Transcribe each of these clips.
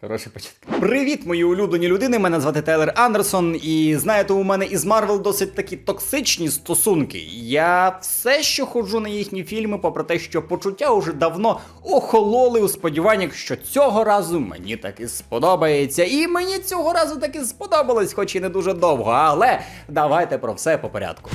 Хороший початок. Привіт, мої улюблені людини. Мене звати Тейлер Андерсон, і знаєте, у мене із Марвел досить такі токсичні стосунки. Я все ще ходжу на їхні фільми, попри те, що почуття уже давно охололи у сподіваннях, що цього разу мені таки сподобається. І мені цього разу таки сподобалось, хоч і не дуже довго. Але давайте про все по порядку.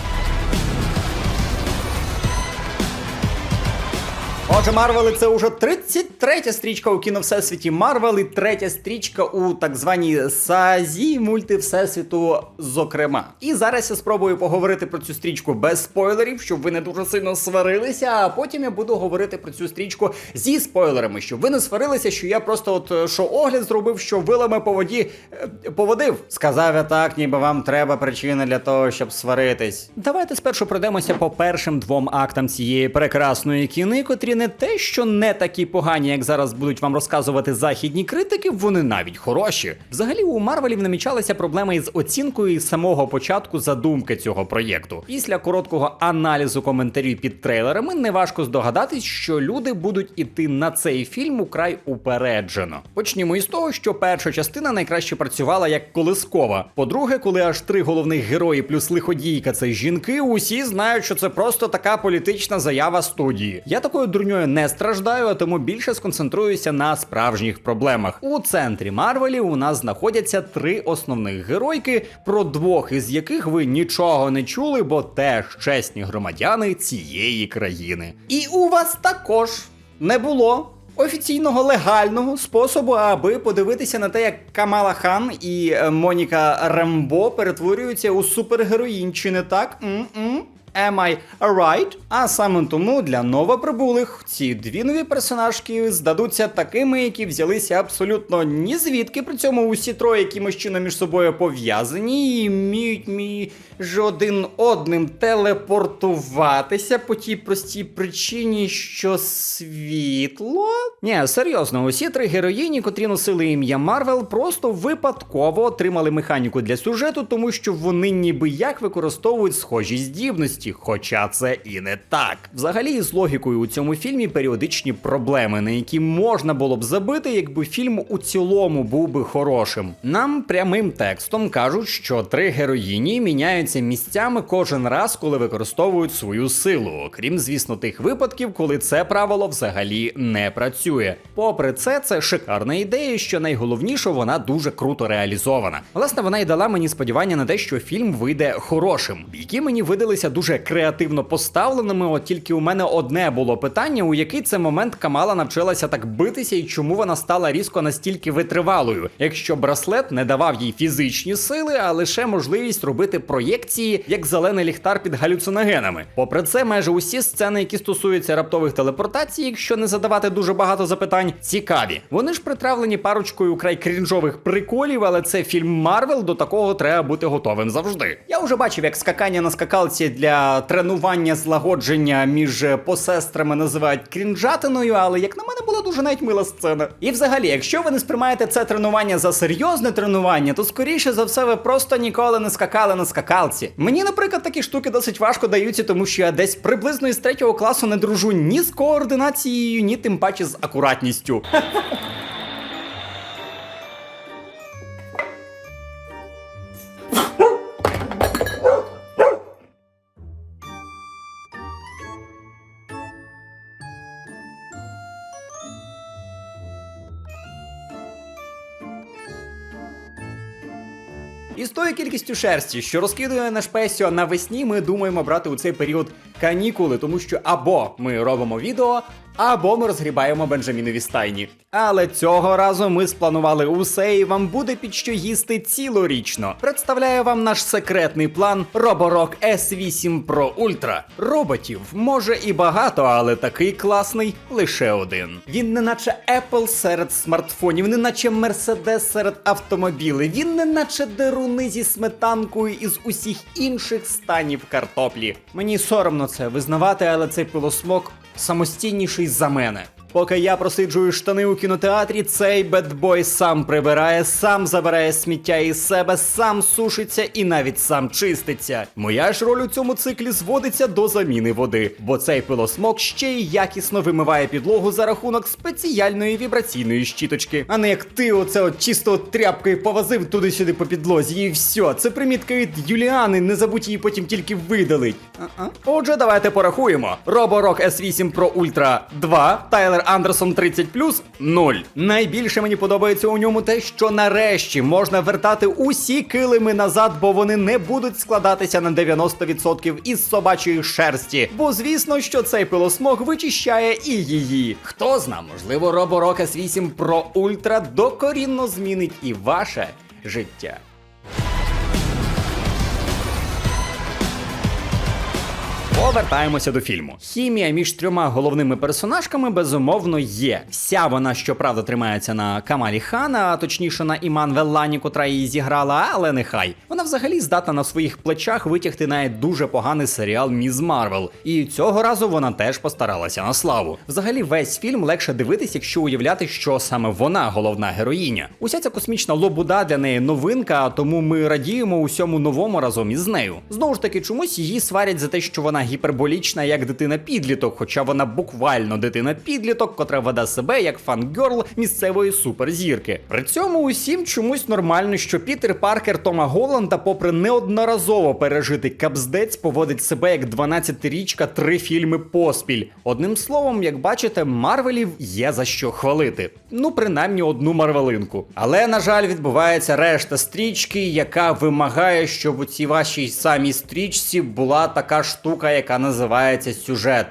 Отже, Марвели це уже 33 стрічка у кіно Всесвіті Марвел і третя стрічка у так званій сазі мульти Всесвіту, зокрема. І зараз я спробую поговорити про цю стрічку без спойлерів, щоб ви не дуже сильно сварилися. А потім я буду говорити про цю стрічку зі спойлерами, щоб ви не сварилися, що я просто от е, що огляд зробив, що вилами по воді е, поводив. Сказав я так, ніби вам треба причини для того, щоб сваритись. Давайте спершу пройдемося по першим двом актам цієї прекрасної кіни, котрі не те, що не такі погані, як зараз будуть вам розказувати західні критики, вони навіть хороші. Взагалі у Марвелів намічалися проблеми із оцінкою із самого початку задумки цього проєкту. Після короткого аналізу коментарів під трейлерами неважко здогадатись, що люди будуть іти на цей фільм украй упереджено. Почнімо із того, що перша частина найкраще працювала як колискова. По-друге, коли аж три головних герої плюс лиходійка це жінки, усі знають, що це просто така політична заява студії. Я такою дурньою не страждаю, а тому більше сконцентруюся на справжніх проблемах. У центрі Марвелів у нас знаходяться три основних геройки, про двох із яких ви нічого не чули, бо теж чесні громадяни цієї країни. І у вас також не було. Офіційного легального способу, аби подивитися на те, як Камала Хан і е, Моніка Рембо перетворюються у супергероїнь, чи не так? М-м? Am I right? А саме тому для новоприбулих ці дві нові персонажки здадуться такими, які взялися абсолютно ні звідки. При цьому усі троє якимось чином між собою пов'язані і вміють між один одним телепортуватися по тій простій причині, що світло. Ні, серйозно, усі три героїні, котрі носили ім'я Марвел, просто випадково отримали механіку для сюжету, тому що вони ніби як використовують схожі здібності, хоча це і не так. Взагалі, з логікою у цьому фільмі періодичні проблеми, на які можна було б забити, якби фільм у цілому був би хорошим. Нам прямим текстом кажуть, що три героїні міняються місцями кожен раз, коли використовують свою силу, окрім, звісно, тих випадків, коли це правило взагалі не працює. Попри це, це шикарна ідея, що найголовніше, вона дуже круто реалізована. Власне, вона й дала мені сподівання на те, що фільм вийде хорошим, які мені видалися дуже креативно поставленими. От тільки у мене одне було питання, у який це момент Камала навчилася так битися, і чому вона стала різко настільки витривалою, якщо браслет не давав їй фізичні сили, а лише можливість робити проєкції як зелений ліхтар під галюциногенами. Попри це, майже усі сцени, які стосуються раптових телепортацій, якщо не задавати дуже багато запитань, цікаві. Вони ж притравлені парочкою край крінжових приколів, але це фільм Марвел, до такого треба бути готовим завжди. Я вже бачив, як скакання на скакалці для тренування злагодження між посестрами називають крінжатиною, але як на мене була дуже навіть мила сцена. І взагалі, якщо ви не сприймаєте це тренування за серйозне тренування, то скоріше за все ви просто ніколи не скакали на скакалці. Мені, наприклад, такі штуки досить важко даються, тому що я десь приблизно із третього класу не дружу ні з координацією, ні тим паче з акуратністю. І з тою кількістю шерсті, що розкидує наш песіо навесні, ми думаємо брати у цей період канікули, тому що або ми робимо відео, або ми розгрібаємо Бенджамінові стайні. Але цього разу ми спланували усе, і вам буде під що їсти цілорічно. Представляю вам наш секретний план Roborock S8 Pro Ultra. Роботів може і багато, але такий класний лише один. Він не наче Apple серед смартфонів, не наче Mercedes серед автомобілів. Він не наче деруни зі сметанкою із усіх інших станів картоплі. Мені соромно це визнавати, але цей пилосмок самостійніший за мене. Поки я просиджую штани у кінотеатрі, цей бедбой сам прибирає, сам забирає сміття із себе, сам сушиться і навіть сам чиститься. Моя ж роль у цьому циклі зводиться до заміни води, бо цей пилосмок ще й якісно вимиває підлогу за рахунок спеціальної вібраційної щіточки, а не як ти оце от чисто тряпкою повозив туди-сюди по підлозі, і все. Це примітка від Юліани, не забудь її потім тільки видалить. Отже, давайте порахуємо. Roborock S8 Pro Ultra 2, Тайлер Андерсон 30 0. Найбільше мені подобається у ньому те, що нарешті можна вертати усі килими назад, бо вони не будуть складатися на 90% із собачої шерсті. Бо звісно, що цей пилосмог вичищає і її. Хто зна, можливо, Roborock S8 Pro Ultra докорінно змінить і ваше життя. Повертаємося до фільму. Хімія між трьома головними персонажками безумовно є. Вся вона, щоправда, тримається на Камалі Хана, а точніше на Іман Веллані, котра її зіграла, але нехай. Вона взагалі здатна на своїх плечах витягти навіть дуже поганий серіал Міз Марвел. І цього разу вона теж постаралася на славу. Взагалі, весь фільм легше дивитись, якщо уявляти, що саме вона головна героїня. Уся ця космічна лобуда для неї новинка, тому ми радіємо усьому новому разом із нею. Знову ж таки, чомусь її сварять за те, що вона гіперболічна як дитина-підліток, хоча вона буквально дитина-підліток, котра веде себе як фангерл місцевої суперзірки. При цьому усім чомусь нормально, що Пітер Паркер Тома Голланда, попри неодноразово пережитий капздець, поводить себе як 12-річка три фільми поспіль. Одним словом, як бачите, Марвелів є за що хвалити. Ну, принаймні одну марвелинку. Але, на жаль, відбувається решта стрічки, яка вимагає, щоб у цій вашій самій стрічці була така штука, яка називається сюжет.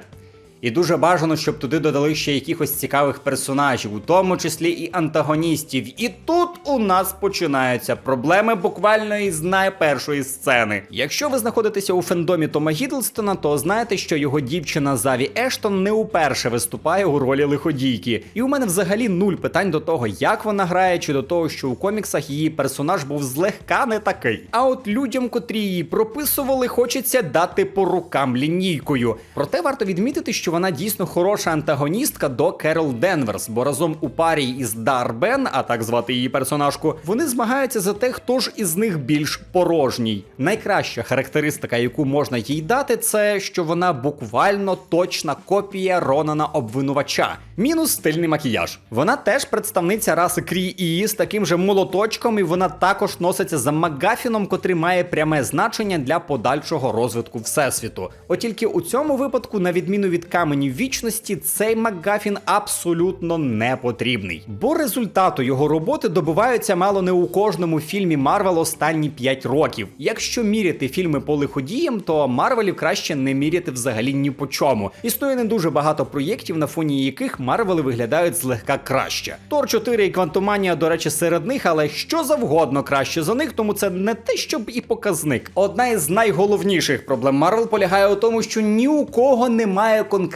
І дуже бажано, щоб туди додали ще якихось цікавих персонажів, у тому числі і антагоністів. І тут у нас починаються проблеми буквально із найпершої сцени. Якщо ви знаходитеся у фендомі Тома Гідлстона, то знаєте, що його дівчина Заві Ештон не уперше виступає у ролі лиходійки. І у мене взагалі нуль питань до того, як вона грає, чи до того, що у коміксах її персонаж був злегка не такий. А от людям, котрі її прописували, хочеться дати по рукам лінійкою. Проте варто відмітити, що вона дійсно хороша антагоністка до Керол Денверс, бо разом у парі із Дар Бен, а так звати її персонажку, вони змагаються за те, хто ж із них більш порожній. Найкраща характеристика, яку можна їй дати, це що вона буквально точна копія Ронана обвинувача. Мінус стильний макіяж. Вона теж представниця раси Крі і з таким же молоточком, і вона також носиться за Магафіном, котрий має пряме значення для подальшого розвитку всесвіту. От тільки у цьому випадку, на відміну від каменів вічності, цей Макгафін абсолютно не потрібний. Бо результату його роботи добиваються мало не у кожному фільмі Марвел останні 5 років. Якщо міряти фільми по лиходіям, то Марвелів краще не міряти взагалі ні по чому. Існує не дуже багато проєктів, на фоні яких Марвели виглядають злегка краще. Тор 4 і Квантоманія, до речі, серед них, але що завгодно краще за них, тому це не те, щоб і показник. Одна із найголовніших проблем Марвел полягає у тому, що ні у кого немає конкретного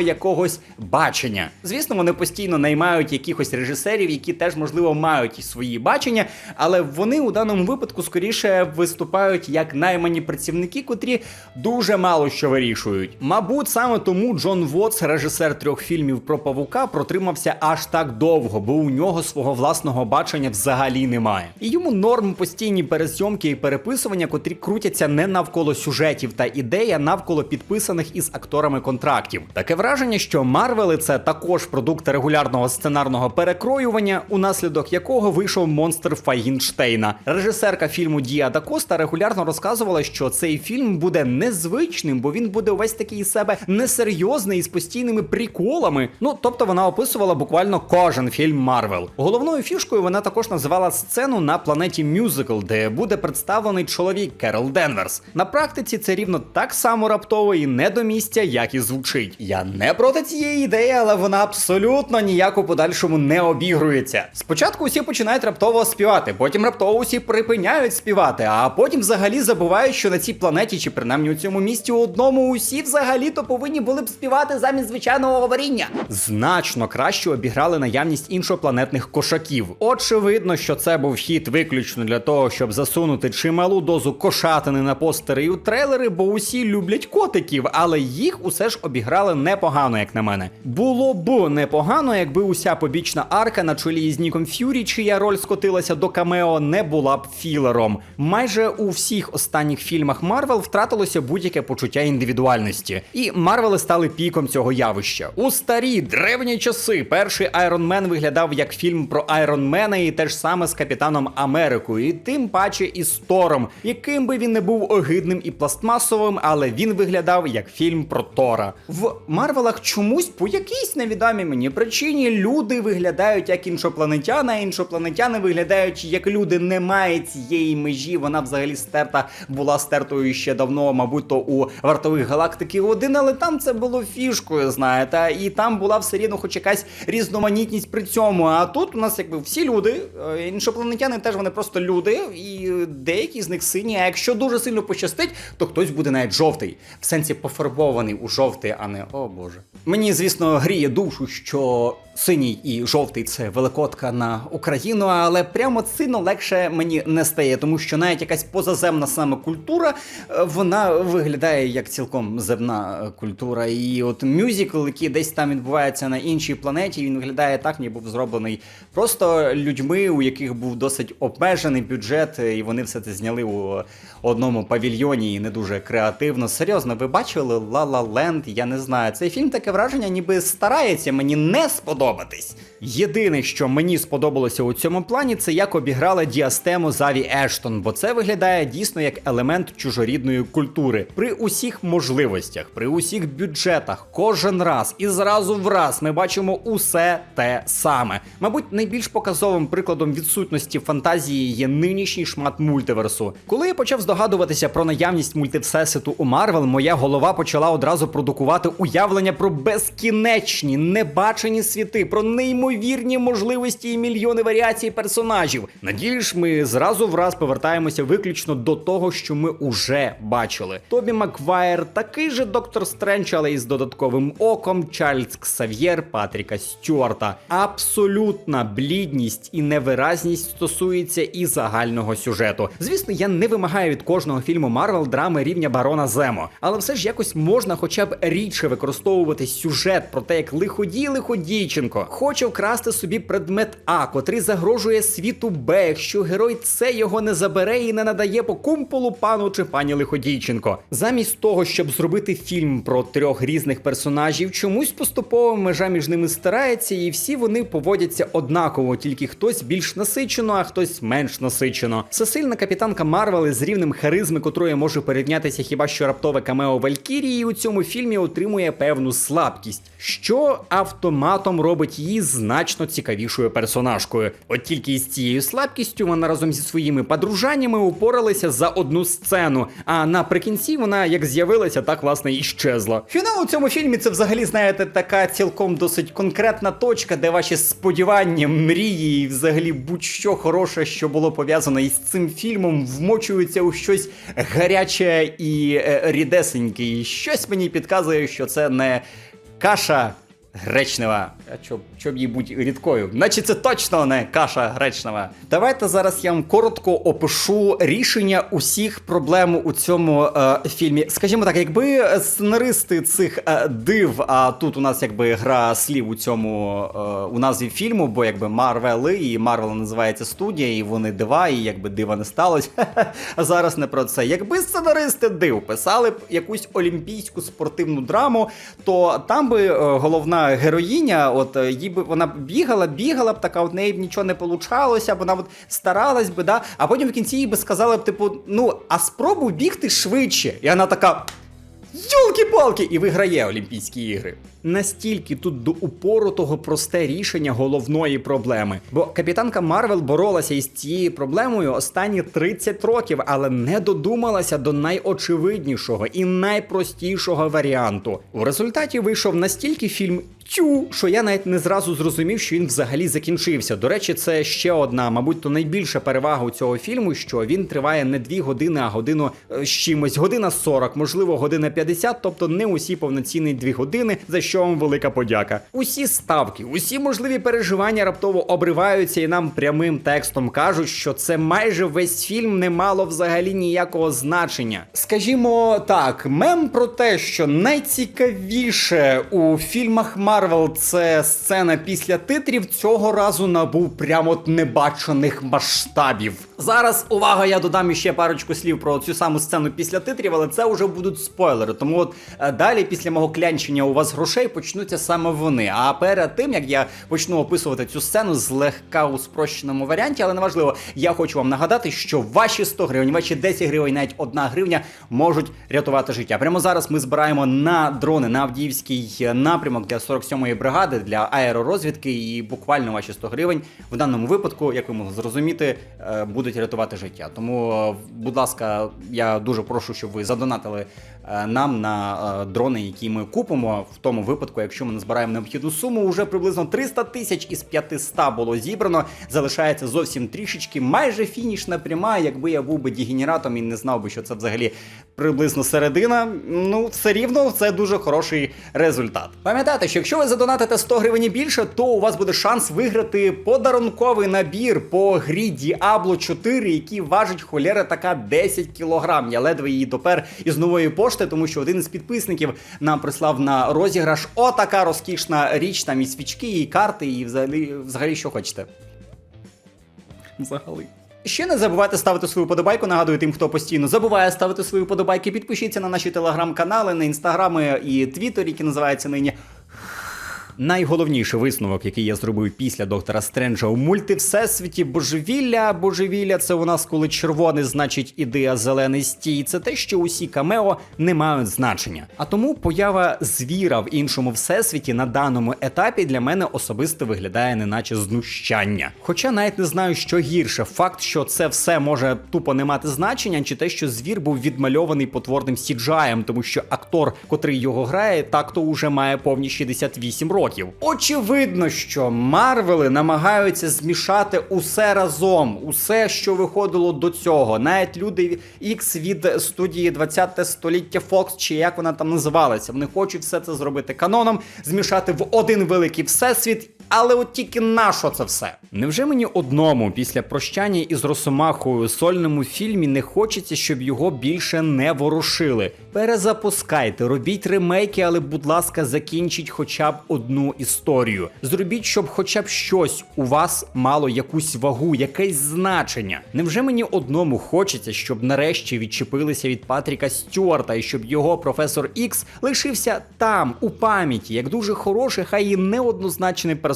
якогось бачення. Звісно, вони постійно наймають якихось режисерів, які теж можливо мають свої бачення, але вони у даному випадку скоріше виступають як наймані працівники, котрі дуже мало що вирішують. Мабуть, саме тому Джон Вотс, режисер трьох фільмів про павука, протримався аж так довго, бо у нього свого власного бачення взагалі немає. І йому норм постійні перезйомки і переписування, котрі крутяться не навколо сюжетів та ідей, а навколо підписаних із акторами контрактів. Таке враження, що Марвели це також продукт регулярного сценарного перекроювання, унаслідок якого вийшов монстр Файгінштейна. Режисерка фільму Дія да Коста регулярно розказувала, що цей фільм буде незвичним, бо він буде увесь такий із себе несерйозний із постійними приколами. Ну тобто вона описувала буквально кожен фільм Марвел. Головною фішкою вона також називала сцену на планеті Мюзикл, де буде представлений чоловік Керол Денверс. На практиці це рівно так само раптово і не до місця, як і звучить. Я не проти цієї ідеї, але вона абсолютно ніяк у подальшому не обігрується. Спочатку усі починають раптово співати, потім раптово усі припиняють співати, а потім взагалі забувають, що на цій планеті, чи принаймні у цьому місті одному усі взагалі-то повинні були б співати замість звичайного говоріння. Значно краще обіграли наявність іншопланетних кошаків. Очевидно, що це був хід виключно для того, щоб засунути чималу дозу кошатини на постери і у трейлери, бо усі люблять котиків, але їх усе ж обіграли зіграли непогано, як на мене. Було б непогано, якби уся побічна арка на чолі з Ніком Ф'юрі, чия роль скотилася до камео, не була б філером. Майже у всіх останніх фільмах Марвел втратилося будь-яке почуття індивідуальності, і Марвели стали піком цього явища. У старі древні часи перший Айрон Мен виглядав як фільм про Айронмена, і те ж саме з Капітаном Америкою, і тим паче із Тором, яким би він не був огидним і пластмасовим, але він виглядав як фільм про Тора. В Марвелах чомусь по якійсь невідомій мені причині люди виглядають як іншопланетяни, а іншопланетяни виглядають як люди. Немає цієї межі. Вона взагалі стерта була стертою ще давно, мабуть, то у вартових галактики один, але там це було фішкою, знаєте, і там була все рівно хоч якась різноманітність при цьому. А тут у нас якби всі люди, е, іншопланетяни теж вони просто люди, і деякі з них сині. А якщо дуже сильно пощастить, то хтось буде навіть жовтий, в сенсі пофарбований у жовтий, а не о боже. Мені, звісно, гріє душу, що синій і жовтий це великодка на Україну, але прямо сильно легше мені не стає, тому що навіть якась позаземна саме культура, е, вона виглядає як цілком земна е, культура. І от мюзикл, який десь там відбувається на іншій планеті, він виглядає так, ніби був зроблений просто людьми, у яких був досить обмежений бюджет, і вони все це зняли у одному павільйоні і не дуже креативно. Серйозно, ви бачили La La Land? Я не знаю. Цей фільм таке враження, ніби старається мені не сподобатись. Єдине, що мені сподобалося у цьому плані, це як обіграла діастему Заві Ештон, бо це виглядає дійсно як елемент чужорідної культури. При усіх можливостях, при усіх бюджетах, кожен раз і зразу в раз ми бачимо усе те саме. Мабуть, найбільш показовим прикладом відсутності фантазії є нинішній шмат мультиверсу. Коли я почав здогадуватися про наявність мультивсесвіту у Марвел, моя голова почала одразу продукувати уявлення про безкінечні, небачені світи, про неймовірні можливості і мільйони варіацій персонажів. Надіюсь, ми зразу враз повертаємося виключно до того, що ми уже бачили. Тобі Маквайр такий же доктор Стрендж, але із додатковим оком, Чарльз Ксав'єр, Патріка Стюарта. Абсолютна блідність і невиразність стосується і загального сюжету. Звісно, я не вимагаю від кожного фільму Марвел драми рівня барона Земо, але все ж якось можна хоча б рідше використовувати сюжет про те, як лиходій лиходійченко хоче вкрасти собі предмет А, котрий загрожує світу Б, якщо герой це його не забере і не надає по кумполу пану чи пані лиходійченко. Замість того, щоб зробити фільм про трьох різних персонажів, чомусь поступово межа між ними стирається, і всі вони поводяться однаково, тільки хтось більш насичено, а хтось менш насичено. Всесильна капітанка Марвел із рівнем харизми, котрої може порівнятися хіба що раптове камео Валькірії, у цьому фільмі отримує певну слабкість, що автоматом робить її значно цікавішою персонажкою. От тільки із цією слабкістю вона разом зі своїми подружаннями упоралася за одну сцену. А наприкінці вона як з'явилася, так власне і щезла. Фінал у цьому фільмі це взагалі, знаєте, така цілком досить конкретна точка, де ваші сподівання, мрії і взагалі будь-що хороше, що було пов'язано із цим фільмом, вмочуються у щось гаряче і е, рідесеньке. І щось мені підказує, що це не каша гречнева. А чоб, чоб їй бути рідкою? Значить, це точно не каша гречнева. Давайте зараз я вам коротко опишу рішення усіх проблем у цьому е, фільмі. Скажімо так, якби сценаристи цих е, див, а тут у нас якби гра слів у цьому е, у назві фільму, бо якби Марвели і Марвел називається студія, і вони дива, і якби дива не сталося. А зараз не про це. Якби сценаристи див писали б якусь олімпійську спортивну драму, то там би е, героїня, от е, їй би вона бігала, бігала б така, от неї б нічого не получалося, вона от старалась би, да, а потім в кінці їй би сказали б, типу, ну, а спробуй бігти швидше. І вона така. Йолки-палки! І виграє Олімпійські ігри. Настільки тут до упору того просте рішення головної проблеми. Бо капітанка Марвел боролася із цією проблемою останні 30 років, але не додумалася до найочевиднішого і найпростішого варіанту. У результаті вийшов настільки фільм Тю, що я навіть не зразу зрозумів, що він взагалі закінчився. До речі, це ще одна, мабуть, то найбільша перевага у цього фільму, що він триває не дві години, а годину е, з чимось. Година 40, можливо, година 50, тобто не усі повноцінні дві години, за що вам велика подяка. Усі ставки, усі можливі переживання раптово обриваються і нам прямим текстом кажуть, що це майже весь фільм не мало взагалі ніякого значення. Скажімо так, мем про те, що найцікавіше у фільмах Марвел це сцена після титрів, цього разу набув прямо от небачених масштабів. Зараз увага, я додам ще парочку слів про цю саму сцену після титрів, але це вже будуть спойлери. Тому от е, далі, після мого клянчення у вас грошей, почнуться саме вони. А перед тим як я почну описувати цю сцену злегка у спрощеному варіанті, але неважливо, я хочу вам нагадати, що ваші 100 гривень, ваші 10 гривень, навіть одна гривня можуть рятувати життя. Прямо зараз ми збираємо на дрони на Авдіївський напрямок для 47-ї бригади для аеророзвідки, і буквально ваші 100 гривень в даному випадку, як ви могли зрозуміти, е, будуть рятувати життя. Тому, е, будь ласка, я дуже прошу, щоб ви задонатили нам на е, дрони, які ми купимо. В тому випадку, якщо ми назбираємо необхідну суму, уже приблизно 300 тисяч із 500 було зібрано. Залишається зовсім трішечки, майже фінішна пряма. Якби я був би дегенератом і не знав би, що це взагалі приблизно середина. Ну, все рівно це дуже хороший результат. Пам'ятайте, що якщо ви задонатите 100 гривень більше, то у вас буде шанс виграти подарунковий набір по грі Diablo 4, який важить холєра така 10 кілограм. Я ледве її допер із нової пошти, тому що один із підписників нам прислав на розіграш отака розкішна річ, там і свічки, і карти, і взагалі, взагалі що хочете. Взагалі. Ще не забувайте ставити свою подобайку. Нагадую тим, хто постійно забуває ставити свої подобайки. Підпишіться на наші телеграм-канали, на інстаграми і твіттер, які називаються нині. Найголовніший висновок, який я зробив після доктора Стренджа у мульти Всесвіті божевілля. Божевілля це у нас коли червоний, значить іди, а зелений стій. Це те, що усі камео не мають значення. А тому поява звіра в іншому всесвіті на даному етапі для мене особисто виглядає неначе знущання. Хоча навіть не знаю, що гірше, факт, що це все може тупо не мати значення, чи те, що звір був відмальований потворним сіджаєм, тому що актор, котрий його грає, так то уже має повні 68 років. Очевидно, що Марвели намагаються змішати усе разом, усе, що виходило до цього. Навіть люди X від студії 20 століття Fox, чи як вона там називалася. Вони хочуть все це зробити каноном, змішати в один великий всесвіт. Але от тільки на що це все? Невже мені одному після прощання із Росомахою сольному фільмі не хочеться, щоб його більше не ворушили? Перезапускайте, робіть ремейки, але, будь ласка, закінчіть хоча б одну історію. Зробіть, щоб хоча б щось у вас мало якусь вагу, якесь значення. Невже мені одному хочеться, щоб нарешті відчепилися від Патріка Стюарта і щоб його професор Ікс лишився там, у пам'яті, як дуже хороший, хай і неоднозначний персонаж,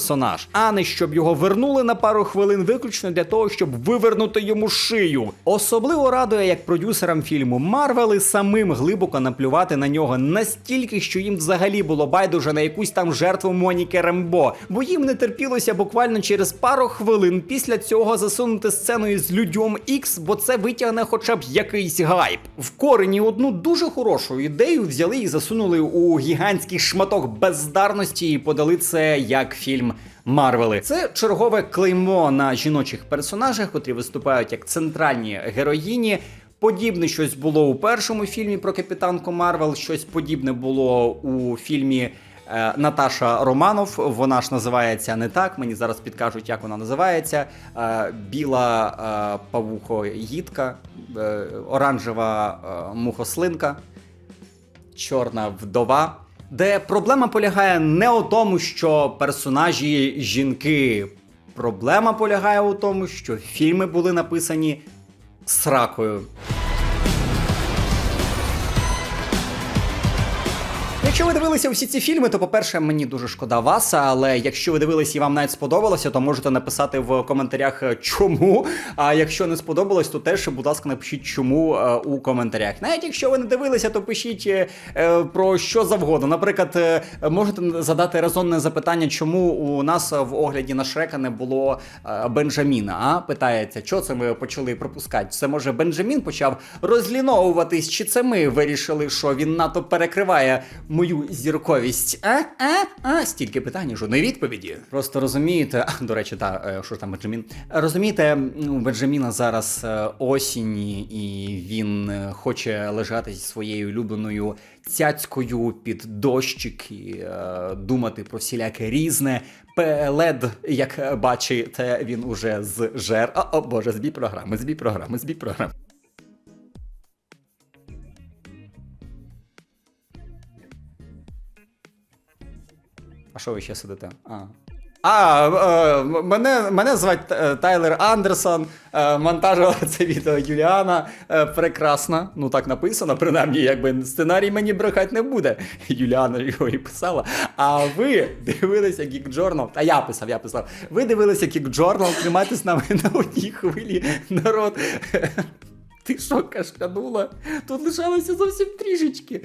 а не щоб його вернули на пару хвилин виключно для того, щоб вивернути йому шию. Особливо радує, як продюсерам фільму Марвели самим глибоко наплювати на нього настільки, що їм взагалі було байдуже на якусь там жертву Моніки Рембо, бо їм не терпілося буквально через пару хвилин після цього засунути сцену із людьом Ікс, бо це витягне хоча б якийсь гайп. В корені одну дуже хорошу ідею взяли і засунули у гігантський шматок бездарності і подали це як фільм. Марвели це чергове клеймо на жіночих персонажах, котрі виступають як центральні героїні. Подібне щось було у першому фільмі про капітанку Марвел, щось подібне було у фільмі е, Наташа Романов. Вона ж називається не так. Мені зараз підкажуть, як вона називається. Е, біла е, павухоїдка, оранжева мухослинка, чорна вдова. Де проблема полягає не у тому, що персонажі жінки. Проблема полягає у тому, що фільми були написані сракою. Якщо ви дивилися всі ці фільми, то по-перше, мені дуже шкода вас. Але якщо ви дивилися і вам навіть сподобалося, то можете написати в коментарях е, чому. А якщо не сподобалось, то теж, будь ласка, напишіть чому е, у коментарях. Навіть якщо ви не дивилися, то пишіть е, про що завгодно. Наприклад, можете задати резонне запитання, чому у нас в огляді на Шрека не було Бенджаміна. А питається, що це ми почали пропускати? Це може Бенджамін почав розліновуватись, чи це ми вирішили, що він надто перекриває мою зірковість? А? А? А? Стільки питань, жодної відповіді. Просто розумієте, а, до речі, та е, що там Бенджамін? Розумієте, у Бенджаміна зараз е, осінь, і він е, хоче лежати зі своєю улюбленою цяцькою під дощик і думати про всіляке різне. Пелед, як бачите, він уже з жер. О, о боже, збій програми, збій програми, збій програми. А що ви ще сидите? А. А, е, мене, мене звати е, Тайлер Андерсон. Е, монтажила це відео Юліана. Прекрасна. Ну так написано, принаймні, якби сценарій мені брехати не буде. Юліана його і писала. А ви дивилися Geek Journal. А я писав, я писав. Ви дивилися Geek Journal, тримайте з нами на одній хвилі, народ. Ти що, кашканула? Тут лишалося зовсім трішечки.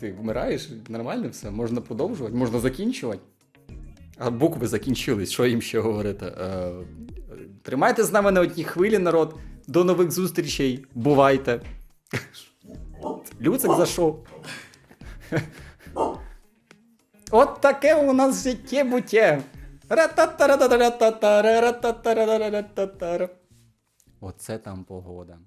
Ти вмираєш? Нормально все? Можна продовжувати, можна закінчувати. А букви закінчились, що їм ще говорити? Е, тримайте з нами на одній хвилі, народ. До нових зустрічей. Бувайте. Люцик зайшов. От таке у нас життє буттє. Оце там погода.